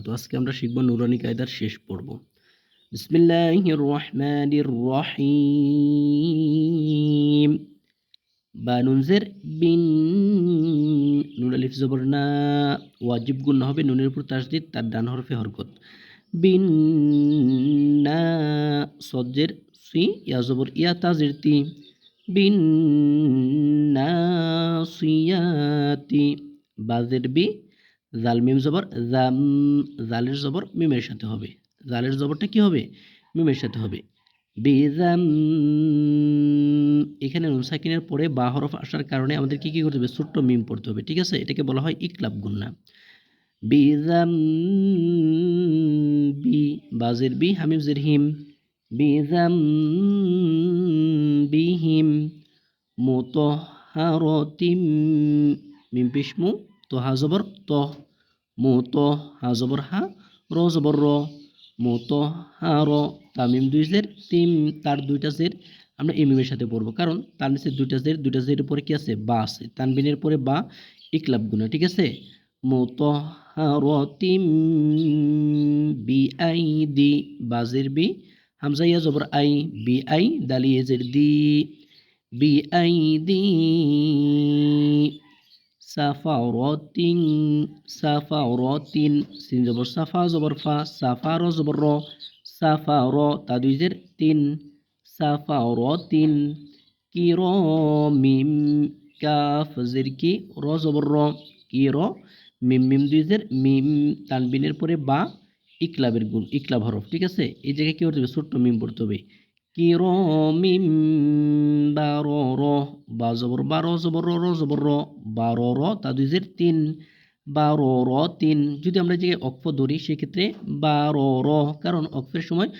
বারাকাতু আজকে আমরা শিখব নুরানি কায়দার শেষ পর্ব। বিসমিল্লাহির রহমানির রহিম। বা নুনজের বিন, নুন আলিফ জবর না, ওয়াজিব গুণ হবে নুনের উপর তাসদিদ, তার ডান হরফে হরকত। বিন না, সজ্জের সি, ইয়া জবর, ইয়া তাজির তি। বিন না সিয়াতি বাজের বি জাল মিম জবর, জাম, জালের জবর মিমের সাথে হবে। জালের জবরটা কি হবে? মিমের সাথে হবে। বেজাম, এখানে নুন সাকিনের পরে বা হরফ আসার কারণে আমাদের কি কি করতে হবে? ছোট্ট মিম পড়তে হবে, ঠিক আছে? এটাকে বলা হয় ইকলাব গুন্না। বেজাম, বি, বাজের বি হামিম জের হিম। বেজাম বিহিম মুতহারতিম, মিম পেশমু তো হা জবর ত মু ত হা জবর হা র জবর র মু ত হা র তামিম দুই জের, তিম তার দুইটা জের আমরা এমিমের সাথে পড়ব। কারণ তার নিচে দুইটা জের দুইটা জের উপরে কি আছে? বা আছে। তানবিনের পরে বা, ইকলাব গুণা, ঠিক আছে? মু ত হা র তিম বি আই দি বাজের বি হামজা ইয়া জবর আই, বি আই, দালিয়ে জের দি, বি আই দি। সাফাওরতিন সাফাওরতিন সিন জবর সাফা জবর ফা সাফা র জবর র সাফা র তা দুই জের তিন সাফাওরতিন কি র মিম কাফ জের কি র জবর র কি র মিম মিম দুই জের মিম তানবিনের পরে বা ইকলাবের গুণ ইকলাব হরফ ঠিক আছে এই জায়গায় কি করতে হবে؟ ছোট্ট মিম পড়তে হবে। কিরমিম বারর বা জবর বারো জবর র জবর র বারো র তা দুই জের তিন বারো র তিন যদি আমরা যে অক্ষ ধরি, সেক্ষেত্রে বারো র কারণ অক্ষের সময়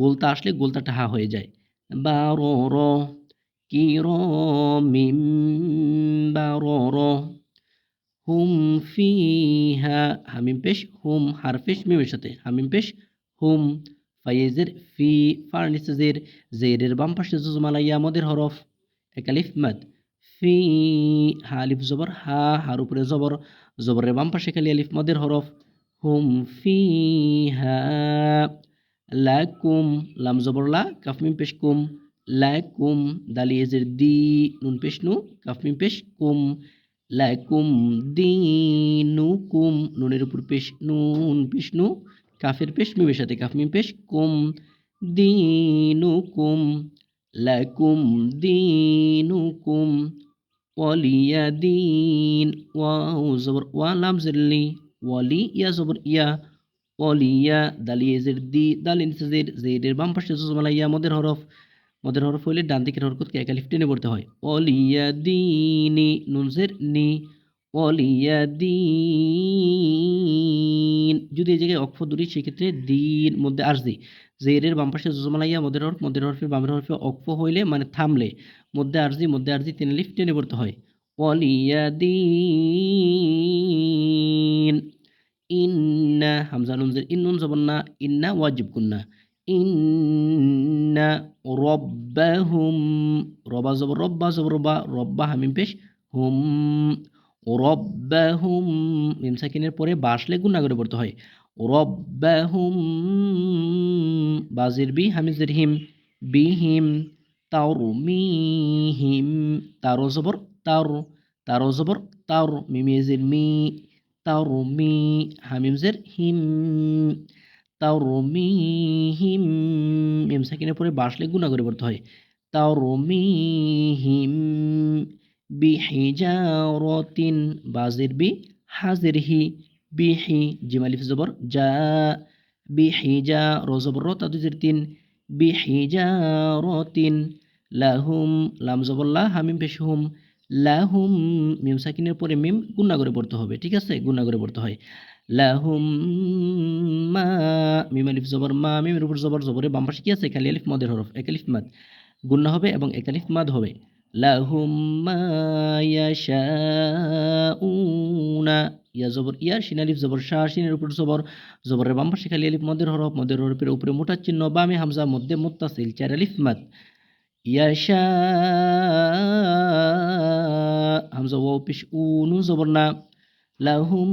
গোলতা আসলে গোলতাটা হা হয়ে যায়। বারো র কিরমিম বারো র হুম ফি হা, হামিম পেশ, হুম হারফেশ মিমের সাথে, হামিম পেশ, হুম ফাইজের ফি, ফার নিচে জের জেরের বাম পাশে জুজমালা ইয়ামদের হরফ। একালিফ মাদ ফি হা আলিফ জবর হা হার উপরে জবর জবরের বাম পাশে খালি আলিফ মদের হরফ হুম ফি হা লাকুম লাম জবর লা কাফমিম পেশ কুম লাকুম দালিয়েজের দি নুন পেশ নু কাফমিম পেশ কুম লাকুম দিনুকুম নুনের উপর পেশ নুন পেশ নু কাফের পেশ মিমের সাথে কাফ মিম পেশ কুম দিনুকুম লাকুম দিনুকুম ওয়ালিয়া দিন ওয়াও জবর ওয়া লাম জিরলি ওয়ালি ইয়া জবর ইয়া ওয়ালিয়া দালিয়ে জের দি দালিন জের জেরের বাম পাশে জজমালা ইয়া মদের হরফ মদের হরফ হইলে ডান দিকের হরকতকে একালিফ টেনে পড়তে হয়। ওয়ালিয়া দিনি, নুন জের নি, ওয়ালিয়া দিন যদি এই জায়গায় অক্ষ ধরি সেক্ষেত্রে দিন মধ্যে আসবে। জেরের বাম পাশে জজমালাইয়া মদের হরফ মদের হরফে বামের হরফে অক্ষ হইলে মানে থামলে, মধ্যে আরজি মধ্যে আরজি তিন লিফ টেনে পড়তে হয়। ওয়ালিয়া দিন, ইন্না হামজা নুনজের ইন্নুন জবন না, ইন্না ওয়াজিব কুন্না ইন্না রব্বাহুম, রবা জবর, রব্বা জবর রব্বা রব্বা হামিম পেশ, হুম। রব্বাহুম মিম সাকিনের পরে বাসলে গুণা করে পড়তে হয়। রব্বাহুম বাজির বি, হামিজের হিম, বিহিম তারমিহিম তারো জবর, তার, তারো জবর, তার, মিমিজের মি তারমি হামিমজের হিম তারমিহিম মিম সাকিনের পরে বাসলে গুণা করে পড়তে হয়। তারমিহিম বিহিজারতিন বাজির বি হাজির হি বিহি জিমালিফ জবর যা বিহিজা র জবর র তাদুজের তিন বিহিজারতিন লাহুম লাম জবল্লা হামিম পেশ হুম লাহুম মিম সাকিনের পরে মিম গুণা করে পড়তে হবে ঠিক আছে গুণা করে পড়তে হয় লাহুম মা মিম আলিফ জবর মা মিমের উপর জবর জবরে বাম পাশে কি আছে খালি আলিফ মদের হরফ একালিফ মাদ গুণা হবে এবং একালিফ মাদ হবে লাহুম মায়াশাউনা ইয়া জবর, ইয়া সিন আলিফ, জবর শাহ সিনের উপর জবর, জবরের বাম পাশে খালি আলিফ, মদের হরফ, মদের হরফের উপরে মোটা চিহ্ন, বামে হামজা, মধ্যে মুত্তাসিল, চার আলিফ, মাদ। ইয়াশা, হামজা, ওয়া পেশ উনু জবর না। লাহুম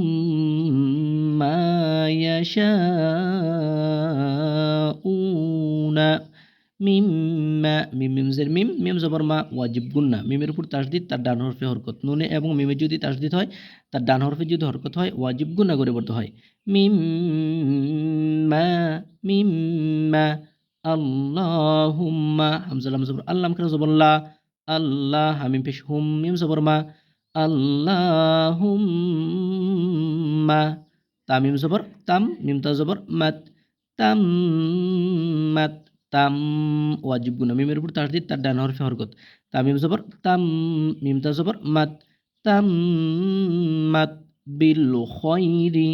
মায়াশাউনা মিম মিম মিমজের মিম মিম জবর মা, ওয়াজিব গুন্না মিমের উপর তাসদিদ, তার ডান হরফে হরকত। নুনে এবং মিমে যদি তাসদিদ হয়, তার ডান হরফে যদি হরকত হয়, ওয়াজিব গুন্না করে পড়তে হয়। মিম, মা মিম, মা, আল্লাহুম্মা হামজালাম জবর, আল্লাহ খেলা জবল্লা আল্লাহ, হামিম, পেশ, হুম, মিম, জবর, মা তামিম জবর, তাম মিমতা জবর, মাত, তাম, মাত তাম ওয়াজিব গুনা মিমের উপর তাসদিদ, তার ডান হরফে হরকত। তামিম জবর, তাম, মিম তা জবর, মাত, তাম, মাত, বিল খয়রি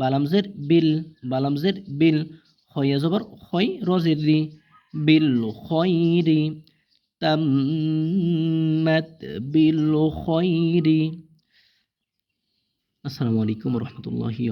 বালামজের বিল বালামজের বিল, খয়া জবর খয় রজের রি, বিল খয়রি তাম্মাত বিল খয়রি আসসালামু আলাইকুম রহমতুল্লাহি